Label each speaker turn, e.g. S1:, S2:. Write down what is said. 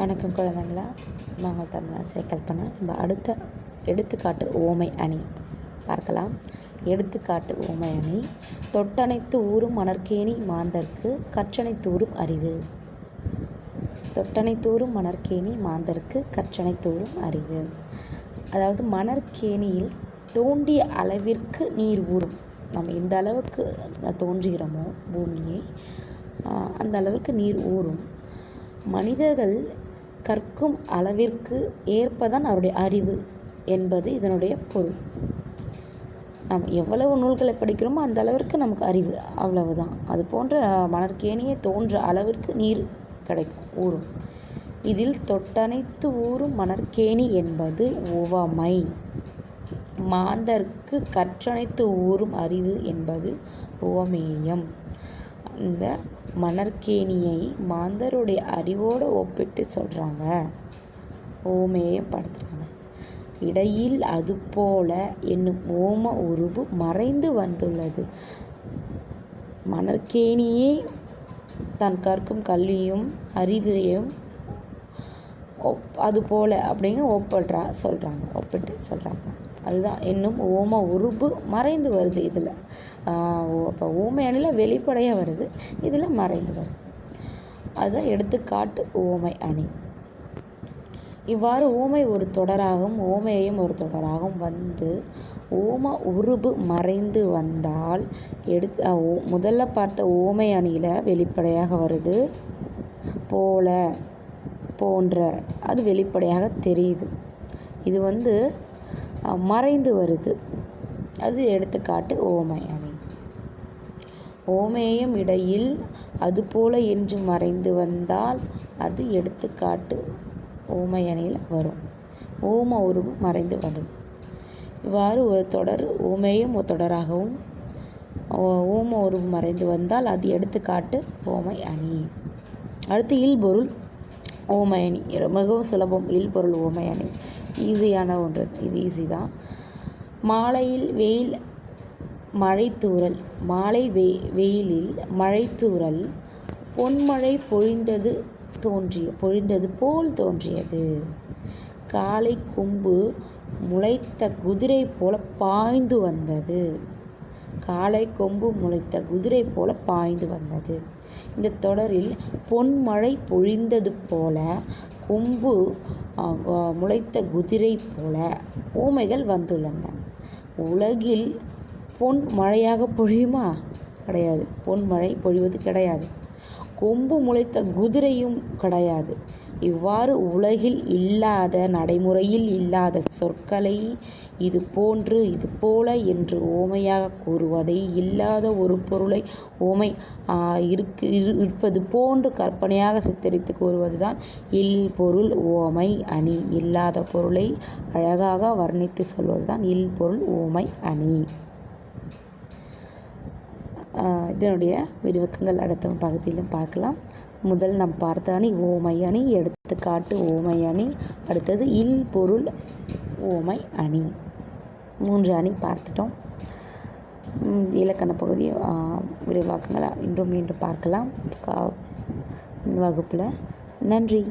S1: வணக்கம் குழந்தைங்களா. நாங்கள் தமிழாசிரியை சேகல்பனா நம்ம அடுத்த எடுத்துக்காட்டு ஓமை அணி பார்க்கலாம். எடுத்துக்காட்டு ஓமை அணி. தொட்டனைத்து ஊரும் மணற்கேணி மாந்தர்க்கு கற்றனைத்தூரும் அறிவு. தொட்டனைத்தூரும் மணற்கேணி மாந்தர்க்கு கற்றனைத்தூரும் அறிவு. அதாவது மணற்கேணியில் தோண்டிய அளவிற்கு நீர் ஊறும். நம்ம எந்த அளவுக்கு தோன்றுகிறோமோ பூமியை அந்த அளவுக்கு நீர் ஊறும். மனிதர்கள் கற்கும் அளவிற்கு ஏற்பதான் அவருடைய அறிவு என்பது இதனுடைய பொருள். நாம் எவ்வளவு நூல்களை படிக்கிறோமோ அந்த அளவிற்கு நமக்கு அறிவு அவ்வளவுதான். அது போன்ற மணற்கேணியை தோன்ற அளவிற்கு நீர் கிடைக்கும் ஊறும். இதில் தொட்டனைத்து ஊறும் மணற்கேணி என்பது உவமை. மாந்தர்க்கு கற்றனைத்து ஊறும் அறிவு என்பது உவமேயம். இந்த மணற்கேணியை மாந்தருடைய அறிவோடு ஒப்பிட்டு சொல்கிறாங்க ஓமேயம் படுத்துகிறாங்க இடையில் அதுபோல என்னும் ஓம உருவு மறைந்து வந்துள்ளது. மணற்கேணியே தான் கற்கும் கல்வியும் அறிவையும் ஒப் அது அப்படின்னு ஒப்பிடுறா சொல்கிறாங்க ஒப்பிட்டு சொல்கிறாங்க அதுதான். இன்னும் ஓம உருபு மறைந்து வருது இதில். இப்போ ஓமை அணியில் வெளிப்படையாக வருது. இதில் மறைந்து வருது. அதுதான் எடுத்துக்காட்டு ஓமை அணி. இவ்வாறு ஓமை ஒரு தொடராகவும் ஓமையையும் ஒரு தொடராகவும் வந்து ஓம உருபு மறைந்து வந்தால் எடுத்து முதல்ல பார்த்த ஓமை அணியில் வெளிப்படையாக வருது. போல போன்ற அது வெளிப்படையாக தெரியுது. இது வந்து மறைந்து வருது. அது எடுத்துக்காட்டு ஓமை அணி. ஓமேயம் இடையில் அதுபோல என்று மறைந்து வந்தால் அது எடுத்துக்காட்டு ஓமை அணியில் வரும். ஓம உருவு மறைந்து வரும். இவ்வாறு ஒரு தொடர் ஓமேயம் ஒரு தொடராகவும் ஓம உருவு மறைந்து வந்தால் அது எடுத்துக்காட்டு ஓமை அணி. அடுத்து இல்பொருள் ஓமயனி மிகவும் சுலபம். இல் பொருள் அணி ஈஸியான ஒன்று இது ஈஸி தான். மாலையில் வெயில் மழைத்தூறல். மாலை வெ வெயிலில் மழைத்தூறல். பொன்மழை பொழிந்தது தோன்றிய பொழிந்தது போல் தோன்றியது. காலை கொம்பு முளைத்த குதிரை போல பாய்ந்து வந்தது. காலை கொம்பு முளைத்த குதிரை போல பாய்ந்து வந்தது. இந்த தொடரில் பொன்மழை பொழிந்தது போல கொம்பு முளைத்த குதிரை போல ஊமைகள் வந்துள்ளன. உலகில் பொன் மழையாக பொழியுமா? கிடையாது. பொன் மழை பொழிவது கிடையாது. கொம்பு முளைத்த குதிரையும் கிடையாது. இவ்வாறு உலகில் இல்லாத நடைமுறையில் இல்லாத சொற்களை இது போன்று இது போல என்று ஓமையாக கூறுவதை இல்லாத ஒரு பொருளை ஓமை இருக்கு இருப்பது போன்று கற்பனையாக சித்தரித்து கூறுவதுதான் இல் பொருள் ஓமை அணி. இல்லாத பொருளை அழகாக வர்ணித்து சொல்வதுதான் இல் பொருள் ஓமை அணி. இதனுடைய விரிவக்கங்கள் அடுத்த பகுதியிலும் பார்க்கலாம். முதல் நாம் பார்த்த அணி ஓமை அணி எடுத்துக்காட்டு ஓமை அணி அடுத்தது இல் பொருள் ஓமை அணி. மூன்று அணி பார்த்துட்டோம். இலக்கண பகுதி விரிவாக்கங்கள் இன்றும் மீண்டும் பார்க்கலாம். வகுப்பில் நன்றி.